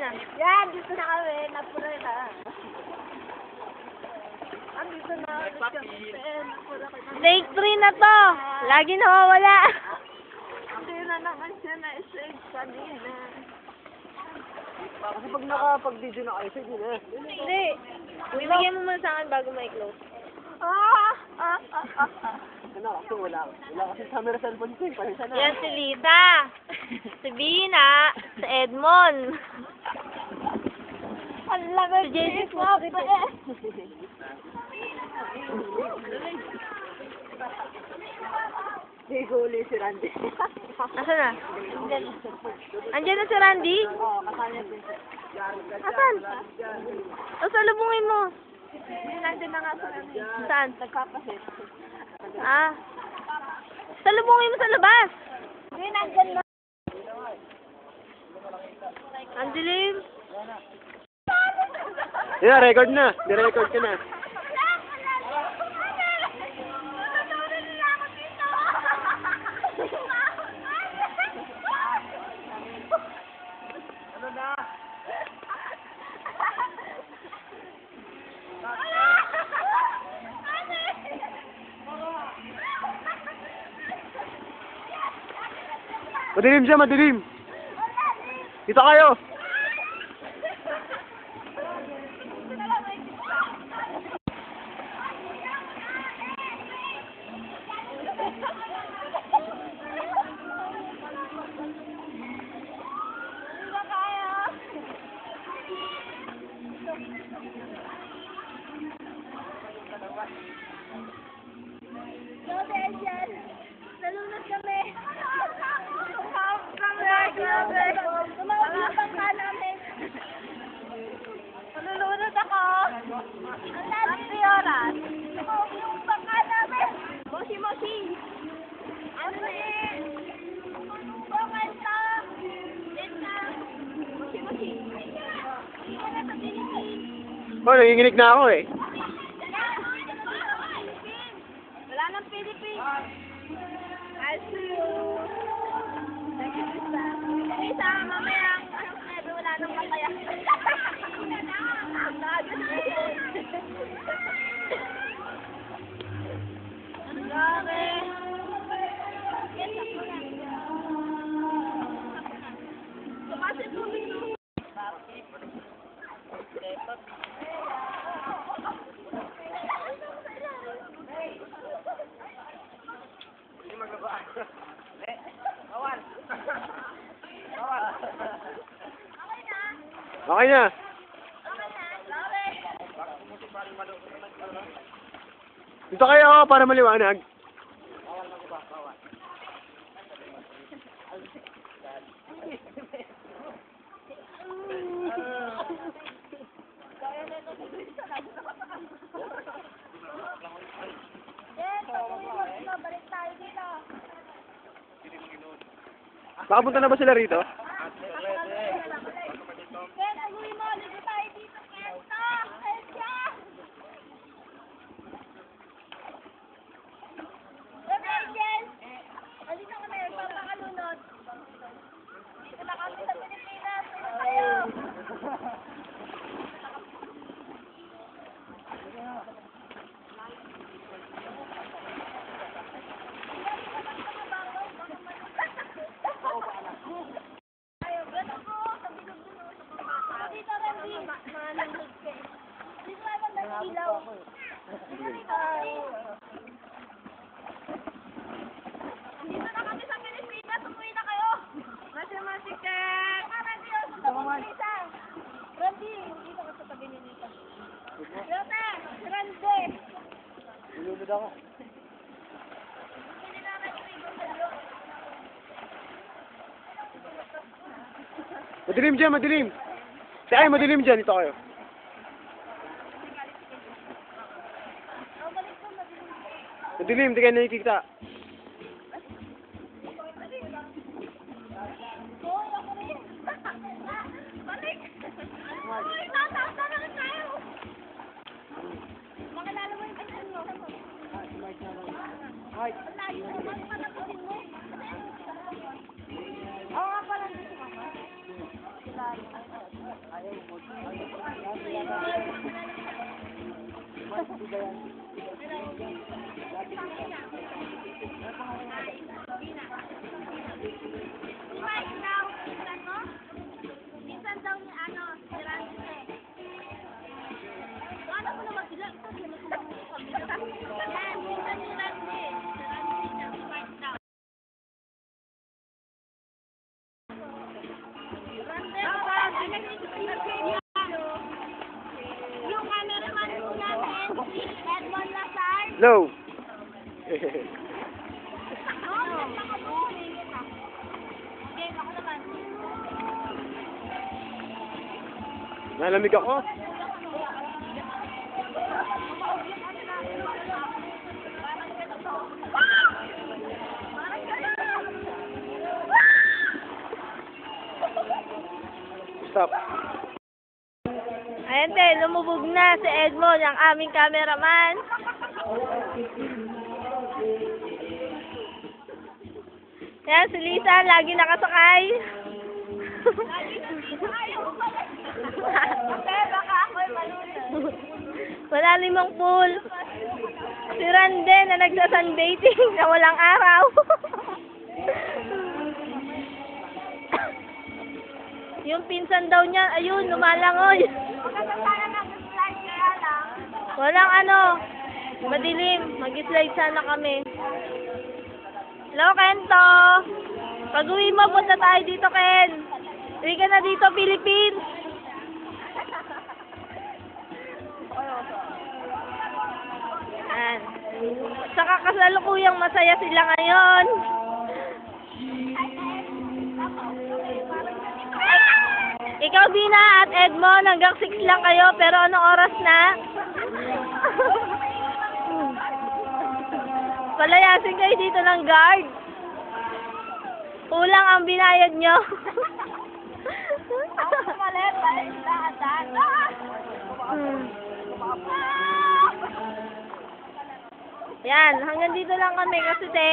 na. Yan, dito na kami. Napura na. Andito na ulit kami. Napura ka na. Take three na to. Lagi nawawala. Hindi na naman siya na-save kanina. Kasi pag nakapag-video na kayo, sige na. Hindi. Bibigyan mo muna sa akin bago may close. Ah! Ah! Ah! Ah! ah. Ano, kasi wala. Wala kasi camera cellphone ko eh. Na. Yan si Lita. si Bina. Si Edmond. Ang lamig Si JC ko pa eh. Hindi ko uli si Randy. Na? Andiyan na si Randy? Oo, kasama din siya. Asan? O, salubungin mo. Nandun na nga sa kami. Saan? Nagpapasit. Ah. Salubungin mo sa labas. Hindi, nandun na. Ang dilim. Yeah, record na. Ni-record ka na. Madilim siya, madilim. Dito kayo. Grabe, yan. Nalunod kami. Tumawag kami. Grabe. Tumawag yung bangka namin. Nalulunod ako. Ang ni oras. Tumawag yung bangka namin. Moshi, moshi. Ano eh? Bukal sa. Moshi, moshi. Wala sa Pilipinas. Oh, nanginginig na ako eh. Lisa, mamaya ang ano wala nang. Grabe. Tumas yung tubig mo. Okay na. Dito kayo ako para maliwanag. Nakapunta na ba sila rito? Ken, pag-uwi mo, dito. Kento! Kento! Good Angel! Halika ka na, papakalunod. Dito na kami sa Pilipinas. Dito tayo. Ayaw, ganun ko. Sa bilog dun, oh, sa pamata. Dito rin, di. Mananod ka eh. Dito naman ng ilaw. Dito, na kami sa Pilipinas. Umuwi na kayo. Sa tabi ni Lisa. Randy, dito ka sa tabi ni Lisa. Lote, si Randy. Nilunod ako. Hindi sa. Madilim dyan, madilim. Si ay, madilim dyan. Dito kayo. Oh, balik ko, madilim. Madilim, di kayo nakikita. Balik. Hoy, tataas na lang tayo. Makilala mo kailan mo. Patapusin mo. Edmond Lazar. Naman. Nalamig ako. Ayan te, lumubog na si Edmond, ang aming cameraman. Ayan, si Lisa, lagi nakasakay. Ate, baka ako'y. Wala limang pool. Si Rande na nagsasunbathing na walang araw. Yung pinsan daw niya, ayun, lumalangoy. Walang ano, madilim. Mag-slide sana kami. Hello, Kento. Pag uwi mo, punta tayo dito, Ken. Uwi ka na dito, Philippines. Yan. Saka kasalukuyang masaya sila ngayon. Ikaw, Bina, at Edmond, hanggang 6 lang kayo, pero anong oras na? Palayasin kayo dito ng guard. Kulang ang binayad nyo. Hmm. Yan, hanggang dito lang kami kasi te,